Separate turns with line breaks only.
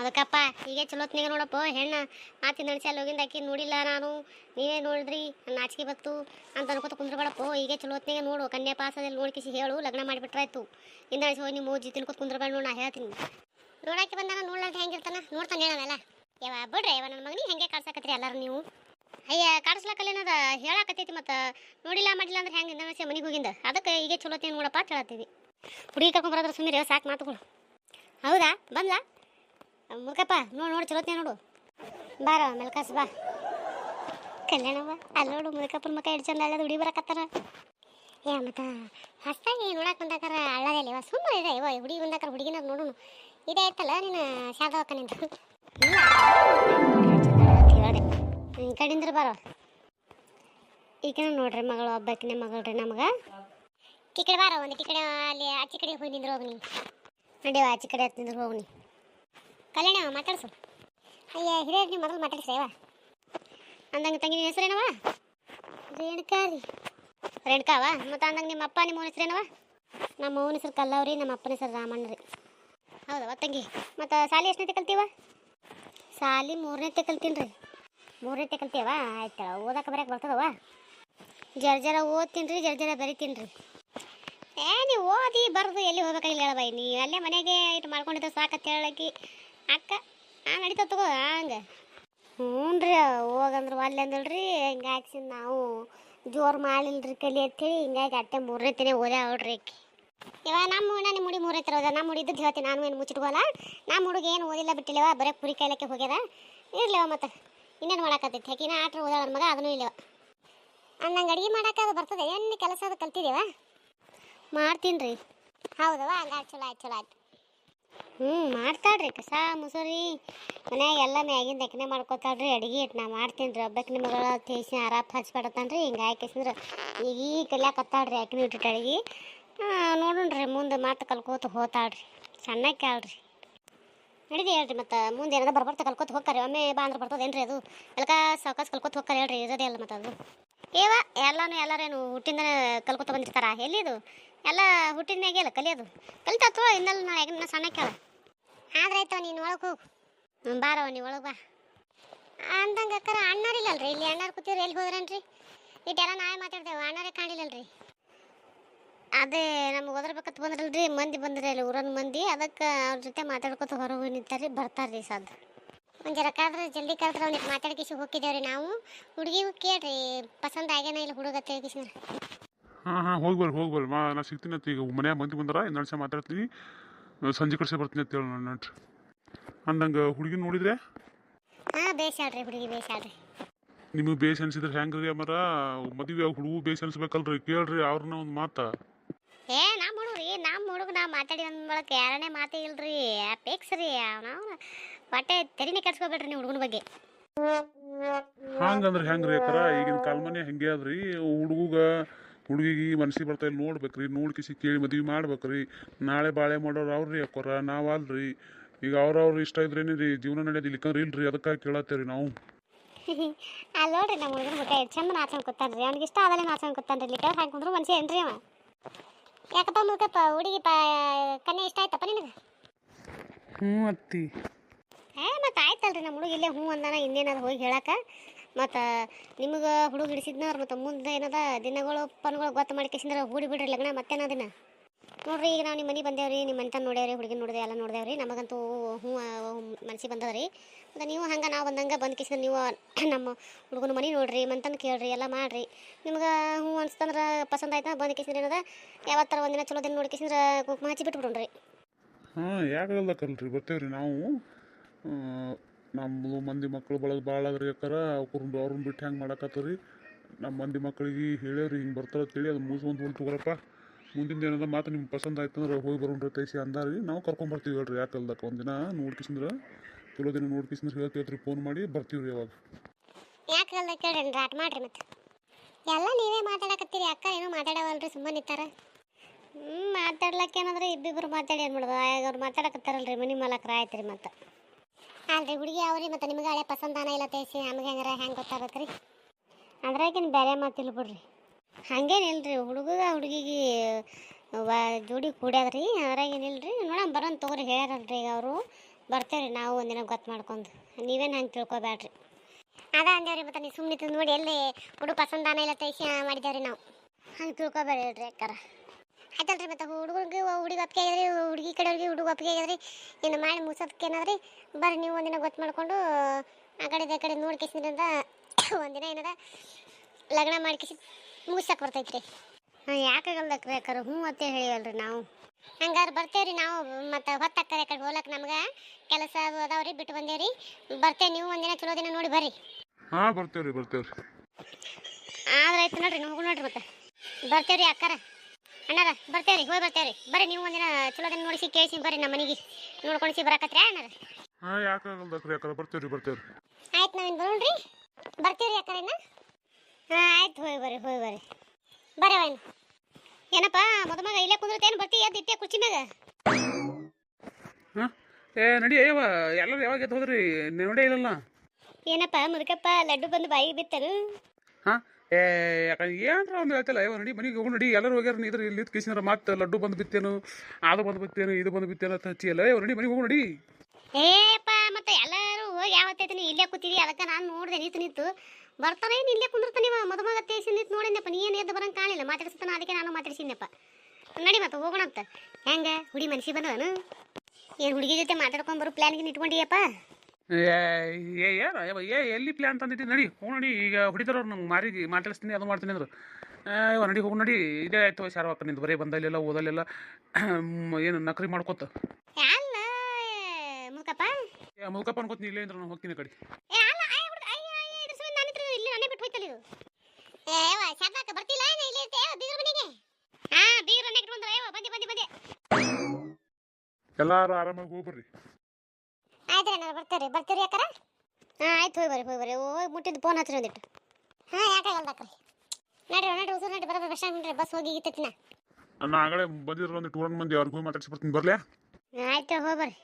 ಅದಕ್ಕಪ್ಪ, ಹೀಗೆ ಚಲೋತ್ನಾಗ ನೋಡಪ್ಪ, ಹೆಣ್ಣ ಆತಿ ನಡೆಸಿ ಅಲ್ಲಿ ಹೋಗಿಂದ ಆಕಿ ನೋಡಿಲ್ಲ ನಾನು. ನೀವೇ ನೋಡಿದ್ರಿ, ನನ್ನ ನಾಚಿಕೆ ಬತ್ತು ಅಂತ ಅನ್ಕೋತ ಕುಂದ್ರಬೇಡಪ್ಪ, ಹೀಗೆ ಚಲೋತ್ನಾಗ ನೋಡು ಕನ್ಯಾ ಪಾಸದಲ್ಲಿ ನೋಡ್ಕಿಸಿ ಹೇಳು, ಲಗ್ನ ಮಾಡಿಬಿಟ್ರಾಯ್ತು ಇಂದ ನಡೆಸಿ ಹೋಗಿ ನೀವು ಮೂಜಿ ತಿನ್ಕೋತ ಕುಂದ್ರಬೇಡ ನೋಡಿ, ನಾ ಹೇಳ್ತೀನಿ. ನೋಡಕ್ಕೆ ಬಂದಾನ ನೋಡ್ಲಾರ್ದು ಹೆಂಗಿರ್ತಾನ ನೋಡ್ತಾನೆ ಹೇಳವೆಲ್ಲ ಯಾವ ಬಿಡ್ರಿ ಯಾವ ನನ್ನ ಮಗನಿಗೆ ಹೆಂಗೆ ಕಾಡ್ಸಕತ್ರಿ ಎಲ್ಲರೂ ನೀವು? ಅಯ್ಯ ಕಾಡಿಸ್ಲಕ್ಕಲ್ಲೇನದ ಹೇಳಾಕತ್ತೈತಿ ಮತ್ತು. ನೋಡಿಲ್ಲ, ಮಾಡಿಲ್ಲ ಅಂದ್ರೆ ಹೆಂಗೆ ಇಂದ ಮನೆಗೆ ಹೋಗಿಂದ? ಅದಕ್ಕೆ ಹೀಗೆ ಚಲೋತ್ತೇನು ನೋಡಪ್ಪ ಅಂತ ಹೇಳತ್ತೀವಿ. ಹುಡುಗಿ ಕರ್ಕೊಂಬರೋದ್ರ ಸುಮ್ಮನೆ ಸಾಕು ಮಾತುಗಳು. ಹೌದಾ? ಬಂದ್ಲಾ? ಮುಖಪ್ಪ ನೋಡು, ನೋಡಿ ಚಲೋತ್ನೇ ನೋಡು. ಬಾರ ಮೆಲ್ಕಾಸ್, ಬಾ. ಕಲ್ಯಾಣವ್ವ ಅಲ್ಲಿ ನೋಡು ಮುಲ್ಕಪ್ಪನ ಮಕ್ಕ ಎರಡು ಚಂದ ಅಲ್ಲದ ಹುಡಿ ಬರಕತ್ತಾರ. ಏ, ಮತ್ತ ಹಸ್ತಾಗಿ ನೋಡಕ್ ಬಂದಾಕಾರ ಅಳ್ಳದಲ್ಲಿ ಇವ ಸುಮ್ಮನೆ ಇದೆ ಇವ ಹುಡುಗಿ ಬಂದಾಕಾರ ಹುಡುಗಿನ ನೋಡು ಇದೇ ಐತಲ್ಲ ನೀನು ಶಾದ ನಿಂದು? ಇಲ್ಲ. ನಿನ್ ಕಡಿಂದ್ರ ಬಾರ ಈಗ ನೋಡ್ರಿ ಮಗಳು, ಒಬ್ಬಾಕಿನ ಮಗಳ್ರಿ ನಮಗೆ. ಈ ಕಡೆ ಬಾರ ಒಂದು ಈ ಕಡೆ ಅಲ್ಲಿ ಆಚೆ ಕಡೆ ಹೋಗಿ ನಿಂದ್ರು ಹೋಗ್ನಿ ನಡಿಯವ ಆಚೆ ಕಡೆ ಹತ್ತಿ ನಿಂದ್ರು ಹೋಗಿ ನೀ. ಕಲ್ಯಾಣ ಮಾತಾಡ್ಸು. ಅಯ್ಯ ಹಿರಿಯರು ನೀವು ಮೊದಲು ಅವ ಅಂದಂಗೆ ತಂಗಿ ನಿಮ್ಮ ಹೆಸರೇನವ ರೇಣುಕಾ ರೀ ರೇಣುಕಾವ? ಮತ್ತು ಅಂದಂಗೆ ನಿಮ್ಮ ಅಪ್ಪ ನಿಮ್ಮ ಹೆಸರೇನವ ನಮ್ಮ ಅವನ ಹೆಸರು ಕಲ್ಲವ್ರಿ, ನಮ್ಮ ಅಪ್ಪನ ಹೆಸರು ರಾಮಣ್ಣ ರೀ ಹೌದವ ತಂಗಿ. ಮತ್ತು ಸಾಲಿ ಎಷ್ಟನೇ ಕಲ್ತೀವ? ಸಾಲಿ ಮೂರನೇ ಕಲ್ತೀನಿ ರೀ ಮೂರನೇ ಕಲ್ತೀವ ಆಯ್ತು ಓದಕ್ಕೆ ಬರೋಕೆ ಬರ್ತದವ ಜರ ಜರ ಓದ್ತೀನಿ ರೀ ಜರ ಜರ ಬರಿತೀನಿ ರೀ ಏ, ನೀವು ಓದಿ ಬರ್ದು ಎಲ್ಲಿ ಹೋಗ್ಬೇಕಾಗಿಲ್ಲ ಹೇಳಬಾಯಿ ನೀ ಅಲ್ಲೇ ಮನೆಗೆ ಇಟ್ಟು ಮಾಡ್ಕೊಂಡಿದ್ದ ಸಾಕತ್ ಹೇಳಕ್ಕೆ ಅಕ್ಕ, ಆ ನಡೀತಾವ ತಗೋ ಹಂಗೆ. ಹ್ಞೂ ರೀ ಹೋಗಂದ್ರೆ ಒಲ್ಲೆ ಅಂದಳ್ರಿ ಹಿಂಗಾಗಿ ನಾವು ಜೋರು ಮಾಡಿಲ್ರಿ ಕಲಿ ಅಂತೇಳಿ ಹಿಂಗಾಗಿ ಅಟ್ಟೆ ಮೂರನೇ ತಿನೇ ಓದ್ಯಾ ನೋಡ್ರಿ ಇವ ನಮ್ಮ ನಿಮ್ಮ ಹುಡುಗಿ ಮೂರನೇ ತರ ಓದ ನಮ್ಮ ಹುಡುಗ ಇದ್ದದ್ದು ಹೇಳ್ತೀನಿ ನಾನು ಏನು ಮುಚ್ಚಿಟ್ಕೋಲ್ಲ ನಮ್ಮ ಹುಡುಗ ಏನು ಓದಿಲ್ಲ ಬಿಟ್ಟಿಲ್ಲವ, ಬರೀ ಕುರಿ ಕೈಲಕ್ಕೆ ಹೋಗ್ಯದ. ಇರ್ಲಿವ ಮತ್ತೆ, ಇನ್ನೇನು ಮಾಡಾಕತ್ತೈತಿ ಆಕಿನ ಆಟ್ರ ಓದಾಳ ಮಗ, ಅದನ್ನೂ ಇಲ್ಲವ. ನಂಗೆ ಅಡುಗೆ ಮಾಡಕ್ಕೆ ಅದು ಬರ್ತದೆ ಏನು ಕೆಲಸ ಅದು ಕಲ್ತಿದ್ದೀವ? ಮಾಡ್ತೀನಿ ರೀ ಹೌದವ ಹಂಗಾಯ್ತು ಚಲೋ ಆಯ್ತು ಚಲೋ ಆಯ್ತು. ಹ್ಞೂ ಮಾಡ್ತಾಳ್ರಿ ಕಸ, ಮುಸುರಿ, ಮನ್ಯಾಗ ಎಲ್ಲ ಮ್ಯಾಗಿಂದ ಎಕನೆ ಮಾಡ್ಕೊತಾಳ್ರಿ, ಅಡಿಗೆ ಇಟ್ಟು ನಾ ಮಾಡ್ತೀನಿ ರೀ. ಒಬ್ಬಕ್ಕೆ ಮಗಳ ತೇಸಿ ಆರಾಪ್ ರೀ ಹಿಂಗೆ ಹಾಕಿಸಿದ್ರೆ ಈಗ ಈ ಕಲ್ಯಾಕತ್ತಾಳ್ರಿ ಯಾಕೆ ಇಟ್ಟಿಟ್ಟು ಅಡಿಗೆ. ನೋಡೋಣ್ರಿ, ಮುಂದೆ ಮಾತು ಕಲ್ಕೋತ ಹೋತಾಳ್ರಿ. ಸಣ್ಣಕ್ಕೆ ಕೇಳ್ರಿ ನಡೀದಿ ಹೇಳ್ರಿ ಮತ್ತು, ಮುಂದೆ ಏನಾದ್ರು ಬರ್ಬರ್ತ ಕಲ್ಕೋತ ಹೋಗ್ತಾರೆ ಒಮ್ಮೆ ಬಾ ಅಂದ್ರೆ ಬರ್ತದೇನ್ರಿ ಅದು. ಎಲ್ಲಕ ಸಾವಕಾಶ ಕಲ್ಕೋತ ಹೋಗ್ತಾರೆ ಹೇಳ್ರಿ, ಇರೋದೇ ಅಲ್ಲ ಮತ್ತು ಅದು. ಏವ, ಎಲ್ಲಾನು ಎಲ್ಲರೇನು ಹುಟ್ಟಿಂದ ಕಲ್ಕೋತ ಬಂದಿರ್ತಾರ? ಎಲ್ಲಿದು? ಎಲ್ಲ ಹುಟ್ಟಿನ ಅಲ್ಲ ಕಲಿಯೋದು. ಕಲಿತಾ ಅಥವಾ ಇನ್ನೆಲ್ಲ ನಾ ಸಣ್ಣ ಕೇಳ ಆದ್ರೆ ಆಯ್ತವ ನೀನು ಒಳಗೆ ಹೋಗು. ಬಾರವ ನೀ ಒಳಗೆ ಬಾ. ಅಂದಂಗೆ ಅಕ್ಕಾರ ಅಣ್ಣರಿಲ್ಲಲ್ರಿ ಇಲ್ಲಿ ಅಣ್ಣಾರು ಕೂತಿವ್ರಿ ಎಲ್ಲಿ ಹೋದ್ರನ್ರಿ? ಇಟ್ಟೆಲ್ಲ ನಾವೇ ಮಾತಾಡ್ತೇವೆ, ಅಣ್ಣಾರೇ ಕಾಣಿಲ್ಲಲ್ರಿ ಅದೇ ನಮ್ಗೆ ಓದರ್ಬೇಕಂತ ಬಂದ್ರಲ್ರಿ, ಮಂದಿ ಬಂದ್ರಿ ಅಲ್ಲಿ ಊರನ್ ಮಂದಿ, ಅದಕ್ಕೆ ಅವ್ರ ಜೊತೆ ಮಾತಾಡ್ಕೊತ ಹೊರಗೆ ನಿಂತಾರ್ರಿ ನಿಂತಾರಿ ಬರ್ತಾರ್ರಿ ಸದ್ ಒಂದು ಜರ ಕಾದ್ರೆ, ಜಲ್ದಿ ಕರೆದ್ರೆ ಅವ್ನಿಗೆ ಮಾತಾಡ್ಕಿಸಿ ಹೋಗಿದ್ದೇವ್ರಿ ನಾವು. ಹುಡುಗಿಗೂ ಕೇಳ್ರಿ, ಪಸಂದ್ ಆಗ್ಯಾನ ಇಲ್ಲ ಹುಡುಗ ತಿಳ್ಕಿಸಿದ್ರೆ
ಹಾಂ ಹಾಂ, ಹೋಗಿ ಬರ್ರಿ ಹೋಗಿ ಬರ್ರಿ. ಮಾ, ನಾ ಸಿಗ್ತೀನಿ ಈಗ. ಮನ್ಯಾಗ ಮಂದಿ ಬಂದಾರ ಇನ್ನೊಂದು ಸಹ ಮಾತಾಡ್ತೀನಿ. ಸಂಜೆ ಕಡೆ ಬರ್ತೀನಿ ಅಂತ ಹೇಳಿ ನಾನು ನಟ್ರಿ ಅಂದಂಗೆ ಹುಡುಗಿ ನೋಡಿದ್ರೆ?
ಹಾಂ ಬೇಸಾಡ್ರಿ ಹುಡುಗಿ ಬೇಸಾಡ್ರಿ
ನಿಮಗೆ ಬೇಸ್ ಅನ್ಸಿದ್ರೆ ಹೆಂಗೆ ರೀ ಅಮರ ಮದುವೆ ಹುಡುಗು ಬೇಸ್ ಅನ್ಸ್ಬೇಕಲ್ರಿ ಕೇಳ್ರಿ ಅವ್ರನ್ನ ಒಂದು ಮಾತಾ.
ಏ ನಮ್ಮ ಹುಡುಗ್ರಿ ನಮ್ಮ ಹುಡುಗ ನಾ ಮಾತಾಡಿ ಅಂದ ಬಳಕ ಯಾರನೇ ಮಾತೇ ಇಲ್ರಿ ಪೇಕ್ಸ್ ರೀ ನಾವು ಹೊಟ್ಟೆ ತೆರಿನೇ ಕೆಡ್ಸ್ಕೊಬೇಡ್ರಿ ನೀವು ಹುಡುಗನ ಬಗ್ಗೆ.
ಹಂಗಂದ್ರೆ ಹೆಂಗ್ರಿ ಅಕ್ಕರ ಈಗಿನ ಕಾಲ್ಮನೆ ಹೆಂಗೆ ಅದ್ರಿ ಹುಡುಗ ಹುಡುಗಿಗೆ ಮನ್ಸಿಗೆ ಬರ್ತಾ ರೀ ನೋಡ್ಬೇಕ್ರಿ ನೋಡ್ಕಿಸಿ ಕೇಳಿ ಮದುವೆ ಮಾಡ್ಬೇಕ್ರಿ. ನಾಳೆ ಬಾಳೆ ಮಾಡೋರು ಅವ್ರಿ ಅಕ್ಕೋರ ನಾವು ಅಲ್ರಿ. ಈಗ ಅವ್ರವ್ರ ಇಷ್ಟ ಇದ್ರೇನೇ ರೀ ಜೀವನ ನಡೆಯೋದು ಇಲ್ಲಿಕಂದ್ರೆ ಇಲ್ರಿ ಅದಕ್ಕಾಗಿ ಕೇಳತ್ತೇವ್ರಿ ನಾವು.
ಅಲ್ಲಿ ನೋಡ್ರಿ ನಮ್ಮ ಹುಡುಗನ ಮುಖ ಎಷ್ಟು ಚಂದ ನಾಚ್ಕೊಂಡು ಕೂತಾನ್ರಿ. ಅವ್ನಿಗೆ ಇಷ್ಟ ಆದಲ್ಲೇ ನಾಚ್ಕೊಂಡು ಕೂತಾನ್ರಿ. ಇಲ್ಲಿ ಹಾಕಿ ಕುಂದ್ರು ಮನುಷ್ಯ ಏನ್ರಿ ಅವ? ಯಾಕಪ್ಪ ಮುಖಪ್ಪ ಹುಡುಗಿ ಪ ಕನ್ಯೆ ಇಷ್ಟ ಆಯ್ತಪ್ಪ ನಿನಗೆ?
ಹ್ಞೂ ಅತ್ತಿ.
ಏ ಮತ್ತೆ ಆಯ್ತಲ್ರಿ ನಮ್ಮ ಹುಡುಗ ಇಲ್ಲೇ ಹ್ಞೂ ಅಂದಾನ ಇನ್ನೇನಾದ್ರು ಹೋಗಿ ಹೇಳಕ? ಮತ್ತು ನಿಮಗೆ ಹುಡುಗ ಹಿಡಿಸಿದ್ನವ್ರು ಮತ್ತು ಮುಂದೆ ಏನದ ದಿನಗಳು ಪನ್ಗಳು ಗೊತ್ತು ಮಾಡ್ಕೇಸಿಂದ್ರೆ ಹೂಡಿ ಬಿಡ್ರಿ ಲಗ್ನ ಮತ್ತೇನೋ ದಿನ? ನೋಡ್ರಿ ಈಗ ನಾವು ನಿಮ್ಮ ಮನೆ ಬಂದೇವ್ರಿ ನಿಮ್ಮ ಮನೆತನ ನೋಡ್ಯಾವ್ರಿ ಹುಡುಗಿ ನೋಡಿದೆ, ಎಲ್ಲ ನೋಡ್ದೇವ್ರಿ, ನಮಗಂತೂ ಹ್ಞೂ ಮನ್ಸಿಗೆ ಬಂದದ್ರಿ. ಮತ್ತು ನೀವು ಹಂಗೆ ನಾವು ಬಂದಂಗೆ ಬಂದು ಕಿಸಿದ್ರೆ ನೀವು ನಮ್ಮ ಹುಡುಗನ ಮನೆ ನೋಡ್ರಿ ಮಂತಂದು ಕೇಳ್ರಿ, ಎಲ್ಲ ಮಾಡ್ರಿ. ನಿಮ್ಗೆ ಹ್ಞೂ ಅನ್ಸ್ತಂದ್ರೆ ಪಸಂದ್ ಆಯ್ತು ಬಂದು ಕಿಸಿದ್ರೆ ಏನದ, ಯಾವತ್ತರ ಒಂದಿನ ಚಲೋ ದಿನ ನೋಡಿ ಕಿಸಿದ್ರೆ ಕುಂಕುಮ ಹಚ್ಚಿ ಬಿಟ್ಬಿಡ್ರಿ
ಹಾಂ ಯಾಕಾಗಲ್ಲಕಲ್ರಿ ಬರ್ತೇವ್ರಿ ನಾವು? ನಮ್ಮದು ಮಂದಿ ಮಕ್ಕಳು ಬಳಗ ಭಾಳ ಅದ್ರಿ ಯಾಕಾರ ಅವ್ರನ್ನ ಅವ್ರನ್ನ ಬಿಟ್ಟು ಹೆಂಗೆ ಮಾಡಕತ್ತರಿ? ನಮ್ಮ ಮಂದಿ ಮಕ್ಕಳಿಗೆ ಹೇಳ್ಯಾವ್ರಿ, ಹಿಂಗೆ ಬರ್ತಾರ ತಿಳಿ ಅದು ಮುಗಿಸ್ಕೊಂಡು ಹೋಗಿ ತಗೋರಪ್ಪ ಮುಂದಿನ ಏನಾರ ಮಾತು ನಿಮ್ಗೆ ಪಸಂದ್ ಆಯ್ತು ಅಂದ್ರೆ ಹೋಗಿ ಬರೋಣ್ರಿ ತೈಸಿ ಅಂದಾರಿ ನಾವು ಕರ್ಕೊಂಬರ್ತೀವಿ ಹೇಳ್ರಿ ಯಾಕಲ್ದಕ್ಕ ಒಂದಿನ ನೋಡ್ಕಿಸಿದ್ರೆ, ಚಲೋ ದಿನ ನೋಡ್ಕಿಸಿದ್ರೆ ಹೇಳ್ತೀವಿ ಫೋನ್ ಮಾಡಿ ಬರ್ತೀವಿ ರೀ ಅವಾಗ
ಯಾಕೆ ಕೇಳ್ರಿ ರಾಟ್ ಮಾಡ್ರಿ ಮತ್ತೆ. ಎಲ್ಲ ನೀವೇ ಮಾತಾಡಕತ್ತೀರಿ, ಅಕ್ಕ ಏನೋ ಮಾತಾಡವಲ್ರಿ ಸುಮ್ಮನೆ ಇತ್ತಾರ ಹ್ಞೂ ಮಾತಾಡ್ಲಕ್ಕೆ ಏನಂದ್ರೆ ಇಬ್ಬಿಬ್ರು ಮಾತಾಡಿ ಏನು ಮಾಡೋದು? ಅವ್ರು ಮಾತಾಡಕತ್ತಾರಲ್ರಿ, ಮನೆ ಮಾಲಕ್ರ ಆಯ್ತು ರೀ ಮತ್ತೆ. ಅಲ್ರಿ ಹುಡುಗಿ ಅವ್ರಿ ಮತ್ತೆ ನಿಮ್ಗೆ ಹಳೆ ಪಸಂದಾನ ಇಲ್ಲ ತೇಸಿ, ನಮ್ಗೆ ಹೆಂಗಾರ, ಹೆಂಗೆ ಗೊತ್ತಾಗತ್ತೆ ರೀ ಅದ್ರಾಗಿನ ಬೇರೆ ಮಾತಿಲ್ಲ ಬಿಡ್ರಿ. ಹಂಗೇನಿಲ್ರಿ ಹುಡುಗ ಹುಡುಗಿಗೆ ಜೋಡಿ ಕೂಡ್ಯಾದ್ರಿ ಅದ್ರಾಗೇನಿಲ್ರಿ ನೋಡಮ್, ಬರೋನ್ ತಗೋರಿ, ಹೇಳ್ಯಾರಲ್ರಿ ಈಗ ಅವರು. ಬರ್ತೇವ್ರಿ ನಾವು ಒಂದಿನ ಗೊತ್ತು ಮಾಡ್ಕೊಂಡು. ನೀವೇನು ಹಂಗೆ ತಿಳ್ಕೊಬೇಡ್ರಿ ಅದ ಅಂದೇವ್ರಿ ಮತ್ತೆ ನೀವು ಸುಮ್ಮನೆ ನೋಡಿ ಎಲ್ಲಿ ಹುಡುಗ ಪಸಂದಾನ ಇಲ್ಲ ತೈಸಿ ಮಾಡಿದೇವ್ರಿ ನಾವು. ಹಂಗೆ ತಿಳ್ಕೊಬೇಡ್ರಿ ಅಕ್ಕಾರ. ಆಯ್ತಲ್ರಿ ಮತ್ತೆ ಹುಡುಗರಿಗೆ ಹುಡುಗಿ ಒಪ್ಪಿಗೆ ಆಗಿದ್ರಿ ಹುಡುಗಿ ಕಡೆಯವ್ರಿಗೆ ಹುಡುಗ ಒಪ್ಪಿಗೆ ಆಗಿದ್ರಿ. ಇನ್ನು ಮಾಡಿ ಮುಸೋದಕ್ಕೆ ಏನಾದ್ರಿ? ಬರ್ರಿ ನೀವು ಒಂದಿನ ಗೊತ್ತು ಮಾಡ್ಕೊಂಡು ಆ ಕಡೆ ಈ ಕಡೆ ನೋಡಿ ಕೇಸಿನ ಒಂದಿನ ಏನದ ಲಗ್ನ ಮಾಡ್ಕಿಸಿ ಮುಗಿಸಕ್ಕೆ ಬರ್ತೈತ್ರಿ. ಹಾಂ ಯಾಕಾಗಲ್ದಕ್ರಿ ಅಕ್ಕಾರ ಹ್ಞೂ ಅಂತ ಹೇಳಿವಲ್ರಿ ನಾವು. ಹಂಗಾರೆ ಬರ್ತೇವ್ರಿ ನಾವು ಮತ್ತೆ ಹೊತ್ತಾಗ್ತಾರೆ ಆ ಕಡೆ ಹೋಲಕ್ಕೆ ನಮ್ಗೆ ಕೆಲಸ ಅದು ಅದಾವ್ರಿ ಬಿಟ್ಟು ಬಂದೇವ್ರಿ. ಬರ್ತೇವೆ ನೀವು ಒಂದಿನ ಚಲೋ ದಿನ ನೋಡಿ ಬರ್ರಿ.
ಹಾಂ ಬರ್ತೇವ್ರಿ ಬರ್ತೇವ್ರಿ.
ಆದ್ರೆ ಆಯ್ತು ನೋಡ್ರಿ ನಮಗೂ ನೋಡ್ರಿ ಮತ್ತೆ. ಬರ್ತೇವ್ರಿ ಅಕ್ಕಾರ. ಅಣ್ಣಾರ ಬರ್ತೇವ್ರಿ ಹೋಗಿ ಬರ್ತೇವ್ರಿ. ಬರ್ರಿ ನೀವು ಒಂದಿನ ಚಲೋದನ್ನ ದಿನ ನೋಡಿಸಿ ಕೇಳಿಸಿ ಬರ್ರಿ ನಮ್ಮ ಮನೆಗೆ. ನೋಡ್ಕೊಂಡು ಬರಾಕತ್ರಿ ಅಣ್ಣಾರ.
ಹಾಂ ಯಾಕಾಗಲ್ದಕ್ರಿ ಯಾಕಂದ್ರೆ ಬರ್ತೇವ್ರಿ ಬರ್ತೇವ್ರಿ.
ಆಯ್ತು ನಾವೇನು ಬರೋಣ್ರಿ. ಬರ್ತೀವ್ರಿ ಅಕ್ಕರೇನ ಹಾಂ ಆಯ್ತು ಹೋಗಿ ಬರ್ರಿ ಹೋಗಿ ಬರ್ರಿ. ಬರ್ರಿ ಅವನ್ ಏನಪ್ಪ ಮದುಮಗ ಇಲ್ಲೇ ಕುಂದಿರ್ತೇನು ಬರ್ತಿ? ಎದ್ದು ಇಟ್ಟೆ ಕುರ್ಚಿ ಮ್ಯಾಗ.
ಹಾಂ? ಏ ನಡಿ ಅಯ್ಯವ ಎಲ್ಲರೂ ಯಾವಾಗ ಎದ್ದು ಹೋದ್ರಿ? ನೋಡೇ ಇಲ್ಲಲ್ಲ.
ಏನಪ್ಪ ಮುದುಕಪ್ಪ ಲಡ್ಡು ಬಂದು ಬಾಯಿ ಬಿತ್ತನು.
ಹಾಂ? ಏ ಏನಂದ್ರೆ ಒಂದು ಹೇಳ್ತಲ್ಲ ಅಯ್ಯವ ನಡಿ, ಮನೆಗೆ ಹೋಗಿ, ನಡಿ, ಎಲ್ಲರೂ ಹೋಗ್ಯಾರ, ನೀ ಇದ್ರ ಇಲ್ಲಿ ಕಿಸಿನಾರ ಮತ್ತೆ ಲಡ್ಡು ಬಂದು ಬಿತ್ತೇನು ಅದು ಬಂದು ಬಿತ್ತೇನು, ಇದು ಬಂದು ಬಿತ್ತೇನು ಅಂತ ಹಚ್ಚಿ ಎಲ್ಲ ಅಯ್ಯವ ನಡಿ, ಮನೆಗೆ ಹೋಗಿ, ನಡಿ.
ಏಪ ಮತ್ತೆ ಎಲ್ಲರೂ ಹೋಗಿ ಯಾವತ್ತೈತೆ ಇಲ್ಲೇ ಕೂತಿದಿ ಅದಕ್ಕೆ ನಾನು ನೋಡಿದೆ ನಿಂತು ನಿಂತು. ಬರ್ತಾನೆ ಏನು ಇಲ್ಲೇ ಕುಂದಿರ್ತಾನೆ ಇವ ಮದುಮಗ ತೇಸಿ ನಿಂತು ನೋಡಿದ್ನಪ್ಪ, ನೀ ಏನು ಎದ್ದು ಬರಂಗೆ ಕಾಣಿಲ್ಲ ಮಾತಾಡ್ಸ್ತಾನ, ಅದಕ್ಕೆ ನಾನು ಮಾತಾಡ್ಸಿದ್ನಪ್ಪ. ನಡಿ ಮತ್ತೆ ಹೋಗೋಣಂತ ಹೆಂಗೆ, ಹುಡಿ ಮನ್ಸಿ ಬಂದವನು? ಏನು ಹುಡುಗಿ ಜೊತೆ ಮಾತಾಡ್ಕೊಂಡು ಬರೋ ಪ್ಲ್ಯಾನ್ಗೆ ಇಟ್ಕೊಂಡಿಯಪ್ಪ
ಏ ಏ ಯಾರ? ಅಯ್ಯವ ಏ ಎಲ್ಲಿ ಪ್ಲ್ಯಾನ್ ತಂದಿದ್ದೀನಿ? ನಡಿ ಹೋಗಿ ನಡಿ. ಈಗ ಹೊಡಿತಾರವ್ರು ನಂಗೆ ಮಾರಿ ಮಾತಾಡಿಸ್ತೀನಿ ಅದು ಮಾಡ್ತೀನಿ ಅಂದ್ರು. ಇವ ನಡಿ ಹೋಗಿ ನಡಿ. ಇದೇ ಆಯ್ತು ಶಾರವಕ್ಕ ನಿಂದು ಬರೀ ಬಂದಲ್ಲೆಲ್ಲ ಓದಲ್ಲೆಲ್ಲ. ಏನು ನಕರಿ ಮಾಡ್ಕೊತ. ಮುಲ್ಕಪ್ಪ. ಅನ್ಕೋತೀನಿ ಇಲ್ಲೇ ಅಂದ್ರೆ ನಾನು ಹೋಗ್ತೀನಿ ಕಡೆ.
ಏನು
ಎಲ್ಲಾರು ಆರಾಮಾಗಿ ಹೋಗಿ
ಬರ್ತೀರಿ ಬರ್ತೀರಿ ಯಾಕಾರ? ಹಾಂ ಆಯ್ತು ಹೋಗಿ ಬರ್ರಿ ಹೋಗಿ ಬರ್ರಿ ಹೋಗಿ ಮುಟ್ಟಿದ್ದು ಫೋನ್ ಹಚ್ಚಿರಿ ಒಂದಿಟ್ಟು ಹಾಂ ಯಾಕಾಗಲ್ದಾಕ್ರಿ ನಡ್ರಿ ನಡ್ರಿ ಉಸಿರು ನಡ್ರಿ ಬರೋದು ಬಸ್ ನಡ್ರಿ ಬಸ್ ಹೋಗಿ ಇತ್ತ ನಾ
ನಾನು ಆಗಲೇ ಬಂದಿರೋ ಒಂದು ಟೂರ್ ಮಂದಿ ಅವ್ರಿಗೆ ಹೋಗಿ ಮಾತಾಡ್ಸಿ ಬರ್ತೀನಿ ಬರ್ಲೇ?
ಆಯ್ತು ಹೋಗಿ ಬರ್ರಿ